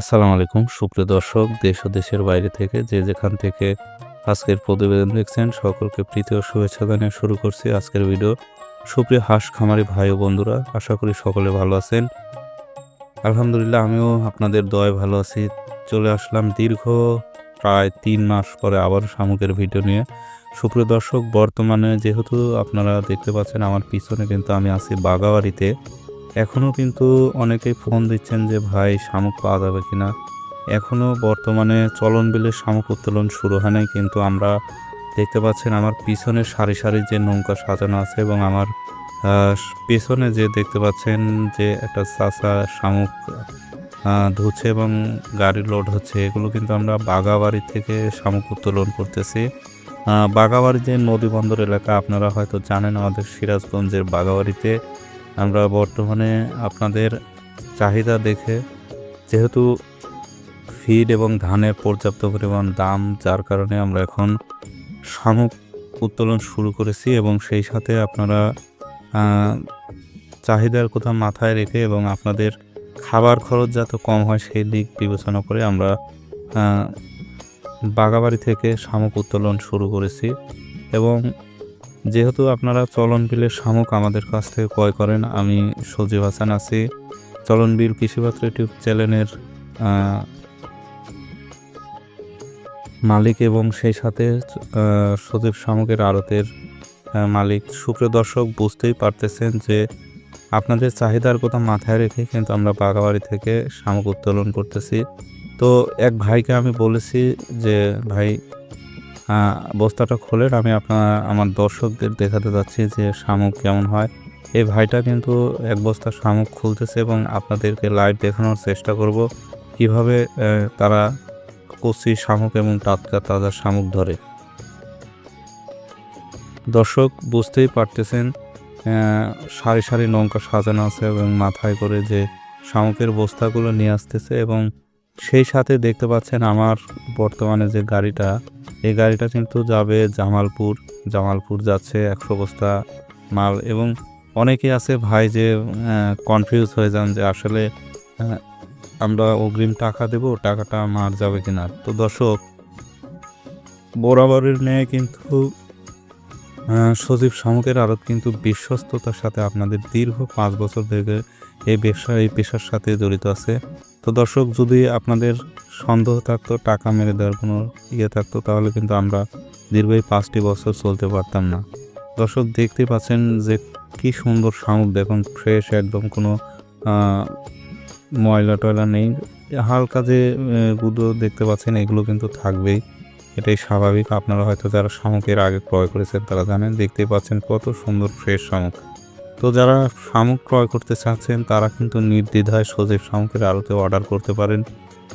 আসসালামু আলাইকুম। সুপ্রিয় দর্শক, দেশ ও দেশের বাইরে থেকে যে যেখান থেকে আজকের প্রতিবেদন দেখছেন, সকলকে প্রীতি ও শুভেচ্ছা জানিয়ে শুরু করছি আজকের ভিডিও সুপ্রিয় হাঁস খামারি ভাই ও বন্ধুরা, আশা করি সকলে ভালো আছেন। আলহামদুলিল্লাহ, আমিও আপনাদের দয় ভালো আছি। চলে আসলাম দীর্ঘ প্রায় তিন মাস পরে আবার শামুকের ভিডিও নিয়ে। সুপ্রিয় দর্শক, বর্তমানে যেহেতু আপনারা দেখতে পাচ্ছেন, আমার পিছনে কিন্তু আমি আছি বাগাবাড়িতে। এখনও কিন্তু অনেকেই ফোন দিচ্ছেন যে, ভাই, শামুক পাওয়া যাবে কিনা? এখনও বর্তমানে চলন বিলের শামুক উত্তোলন শুরু হয় নাই, কিন্তু আমরা দেখতে পাচ্ছেন আমার পিছনে সারি সারি যে নৌকা সাজানো আছে এবং আমার পেছনে যে দেখতে পাচ্ছেন যে একটা চাষা শামুক ধুচ্ছে এবং গাড়ি লোড হচ্ছে, এগুলো কিন্তু আমরা বাগাবাড়ি থেকে শামুক উত্তোলন করতেছি। বাগাবাড়ি যে নদী বন্দর এলাকা, আপনারা হয়তো জানেন আমাদের সিরাজগঞ্জের বাগাবাড়িতে আমরা বর্তমানে আপনাদের চাহিদা দেখে, যেহেতু ফিড এবং ধানের পর্যাপ্ত পরিমাণ দাম, যার কারণে আমরা এখন শামুক উত্তোলন শুরু করেছি এবং সেই সাথে আপনারা চাহিদার কথা মাথায় রেখে এবং আপনাদের খাবার খরচ যাতে কম হয় সেই দিক বিবেচনা করে আমরা বাগাবাড়ি থেকে শামুক উত্তোলন শুরু করেছি এবং যেহেতু আপনারা চলন বিলের শামুক আমাদের কাছ থেকে ক্রয় করেন, আমি সজীব হাসান আছি। চলন বিল কৃষিপাত্র ইউটিউব চ্যানেলের মালিক এবং সেই সাথে সজীব শামুকের আড়তের মালিক। সুপ্রিয় দর্শক, বুঝতেই পারতেছেন যে আপনাদের চাহিদার কথা মাথায় রেখে কিন্তু আমরা বাগাবাড়ি থেকে শামুক উত্তোলন করতেছি। তো এক ভাইকে আমি বলেছি যে, ভাই বস্তাটা খোলেন, আমি আপনার, আমার দর্শকদের দেখাতে যাচ্ছি যে শামুক কেমন হয়। এই ভাইটা কিন্তু এক বস্তা শামুক খুলতেছে এবং আপনাদেরকে লাইভ দেখানোর চেষ্টা করব। কীভাবে তারা কচি শামুক এবং টাটকা তাজা শামুক ধরে। দর্শক, বুঝতেই পারতেছেন সারি সারি নৌকা সাজানো আছে এবং মাথায় করে যে শামুকের বস্তাগুলো নিয়ে আসতেছে এবং সেই সাথে দেখতে পাচ্ছেন আমার বর্তমানে যে গাড়িটা, এই গাড়িটা কিন্তু যাবে জামালপুর। জামালপুর যাচ্ছে একশো বস্তা মাল এবং অনেকেই আছে ভাই যে কনফিউজ হয়ে যান যে আসলে আমরা অগ্রিম টাকা দেব, টাকাটা মার যাবে কিনা। তো দর্শক, বরাবরের ন্যায় কিন্তু সজীব শামুকের আরত কিন্তু বিশ্বস্ততার সাথে আপনাদের দীর্ঘ পাঁচ বছর থেকে এই ব্যবসা, এই পেশার সাথে জড়িত আছে। তো দর্শক, যদি আপনাদের সন্দেহ থাকতো, টাকা মেরে দেওয়ার কোনো ইয়ে থাকতো, তাহলে কিন্তু আমরা দীর্ঘ পাঁচটি বছর চলতে পারতাম না। দর্শক দেখতে পাচ্ছেন যে কি সুন্দর শামুক, দেখুন, ফ্রেশ একদম কোনো ময়লা টয়লা নেই। হালকা যে গুঁড়ো দেখতে পাচ্ছেন, এগুলো কিন্তু থাকবেই। এটাই স্বাভাবিক। আপনারা হয়তো যারা শামুকের আগে ক্রয় করেছেন, তারা জানেন, দেখতেই পাচ্ছেন কত সুন্দর, ফ্রেশ শামুক। তো যারা শামুক ক্রয় করতে চাচ্ছেন, তারা কিন্তু নির্দ্বিধায় সজীব শামুকের আড়তে অর্ডার করতে পারেন।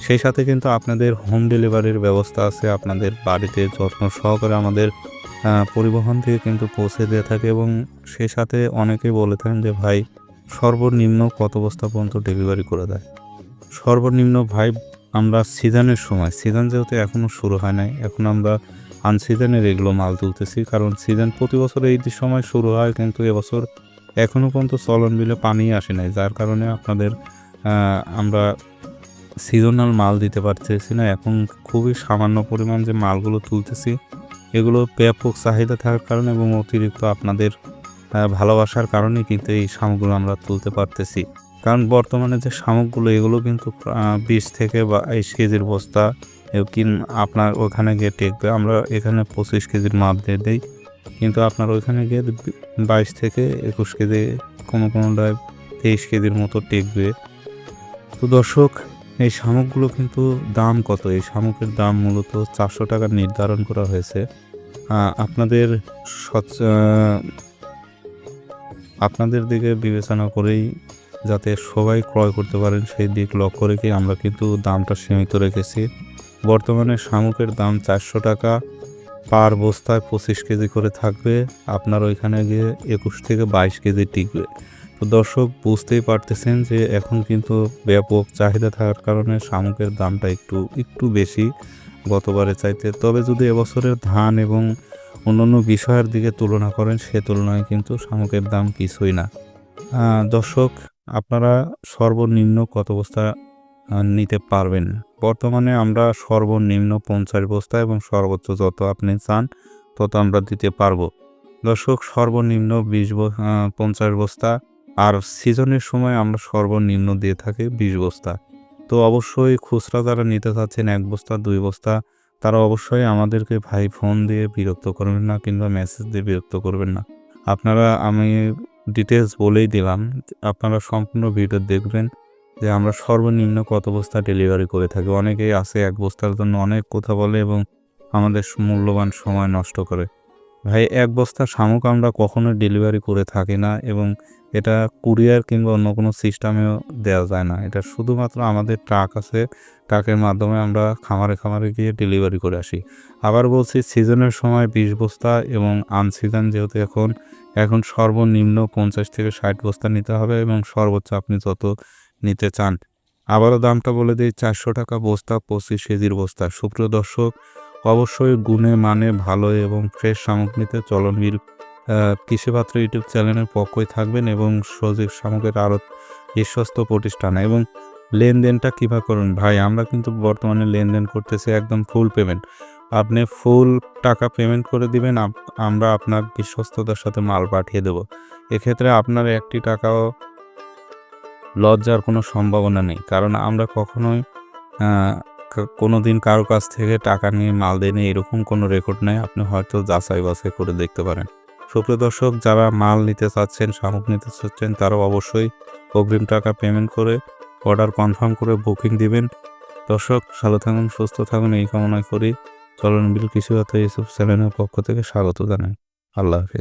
সেই সাথে কিন্তু আপনাদের হোম ডেলিভারির ব্যবস্থা আছে, আপনাদের বাড়িতে যত্ন সহকারে আমাদের পরিবহন থেকে কিন্তু পৌঁছে দিয়ে থাকে এবং সেই সাথে অনেকেই বলে থাকেন যে, ভাই, সর্বনিম্ন কত বস্তা পর্যন্ত ডেলিভারি করে দেয়? সর্বনিম্ন, ভাই, আমরা সিজনের সময় সিজন যেহেতু এখনও শুরু হয় নাই, এখন আমরা আনসিজনের এগুলো মাল তুলতেছি, কারণ সিজন প্রতি বছর এই সময় শুরু হয়, কিন্তু এবছর এখনও পর্যন্ত চলন বিলে পানি আসে নাই, যার কারণে আপনাদের আমরা সিজনাল মাল দিতে পারতেছি না। এখন খুবই সামান্য পরিমাণ যে মালগুলো তুলতেছি, এগুলো ব্যাপক চাহিদা থাকার কারণে এবং অতিরিক্ত আপনাদের ভালোবাসার কারণে কিন্তু এই শামুকগুলো আমরা তুলতে পারতেছি। কারণ বর্তমানে যে শামুকগুলো, এগুলো কিন্তু বিশ থেকে বাইশ কেজির বস্তা কিন আপনার ওখানে গিয়ে টেকবে, আমরা এখানে পঁচিশ কেজির মাপ দিয়ে দিই। কিন্তু আপনার ওইখানে গিয়ে বাইশ থেকে একুশ কেজি কোনো কোনোটায় তেইশ কেজির মতো টেকবে। তো দর্শক, এই শামুকগুলো কিন্তু দাম কত? এই শামুকের দাম মূলত চারশো টাকা নির্ধারণ করা হয়েছে। আপনাদের আপনাদের দিকে বিবেচনা করেই যাতে সবাই ক্রয় করতে পারেন, সেই দিক লক্ষ্য রেখে আমরা কিন্তু দামটা সীমিত রেখেছি। বর্তমানে শামুকের দাম চারশো টাকা পার বস্তায় পঁচিশ কেজি করে থাকবে, আপনার ওইখানে গিয়ে একুশ থেকে বাইশ কেজি টিকবে। তো দর্শক, বুঝতেই পারতেছেন যে এখন কিন্তু ব্যাপক চাহিদা থাকার কারণে শামুকের দামটা একটু একটু বেশি গতবারে চাইতে। তবে যদি এবছরের ধান এবং অন্যান্য বিষয়ের দিকে তুলনা করেন, সে তুলনায় কিন্তু শামুকের দাম কিছুই না। দর্শক, আপনারা সর্বনিম্ন কত বস্তা নিতে পারবেন? বর্তমানে আমরা সর্বনিম্ন পঞ্চাশ বস্তা এবং সর্বোচ্চ যত আপনি চান, তত আমরা দিতে পারব। দর্শক, সর্বনিম্ন বিশ পঞ্চাশ বস্তা আর সিজনের সময় আমরা সর্বনিম্ন দিয়ে থাকি বিশ বস্তা। তো অবশ্যই খুচরা যারা নিতে চাচ্ছেন এক বস্তা, দুই বস্তা, তারা অবশ্যই আমাদেরকে ভাই ফোন দিয়ে বিরক্ত করবেন না কিংবা মেসেজ দিয়ে বিরক্ত করবেন না। আপনারা আমি ডিটেলস বলেই দিলাম, আপনারা সম্পূর্ণ ভিডিও দেখবেন। যে আমরা সর্বনিম্ন কত বস্তা ডেলিভারি করে থাকি। অনেকেই আছে এক বস্তার জন্য অনেক কথা বলে এবং আমাদের মূল্যবান সময় নষ্ট করে। ভাই, এক বস্তা শামুক আমরা কখনো ডেলিভারি করে থাকি না এবং এটা কুরিয়ার কিংবা অন্য কোনো সিস্টেমেও দেওয়া যায় না। এটা শুধুমাত্র আমাদের ট্রাক আছে ট্রাকের মাধ্যমে আমরা খামারে খামারে গিয়ে ডেলিভারি করে আসি। আবার বলছি সিজনের সময় বিশ বস্তা এবং আনসিজন যেহেতু এখন এখন সর্বনিম্ন পঞ্চাশ থেকে ষাট বস্তা নিতে হবে এবং সর্বোচ্চ আপনি যত নিতে চান। আবারও দামটা বলে দিই, চারশো টাকা বস্তা, পঁচিশ কেজির বস্তা। সুপ্রিয় দর্শক, অবশ্যই গুণে মানে ভালো এবং ফ্রেশ সামগ্রীতে চলনবিল কৃষিপাত্র ইউটিউব চ্যানেলের পক্ষই থাকবেন এবং সজীব সামগ্রীর আরও বিশ্বস্ত প্রতিষ্ঠান। এবং লেনদেনটা কীভাবে করুন? ভাই, আমরা কিন্তু বর্তমানে লেনদেন করতেছি একদম ফুল পেমেন্ট আপনি ফুল টাকা পেমেন্ট করে দিবেন আমরা আপনার বিশ্বস্ততার সাথে মাল পাঠিয়ে দেব। এক্ষেত্রে আপনার একটি টাকাও লজ্জার কোনো সম্ভাবনা নেই। কারণ আমরা কখনোই কোনো দিন কারও কাছ থেকে টাকা নিয়ে, মাল দেয়নি এরকম কোনো রেকর্ড নেই। আপনি হয়তো যাচাই বাছাই করে দেখতে পারেন। সুপ্রিয় দর্শক, যারা মাল নিতে চাচ্ছেন সামগ্রী নিতে চাচ্ছেন তারা অবশ্যই অগ্রিম টাকা পেমেন্ট করে অর্ডার কনফার্ম করে বুকিং দিবেন। দর্শক, ভালো থাকুন, সুস্থ থাকুন, এই কামনা করি। চলন বিল কৃষি ইউসুফ চ্যানেলের পক্ষ থেকে স্বাগত জানাই। আল্লাহ হাফিজ।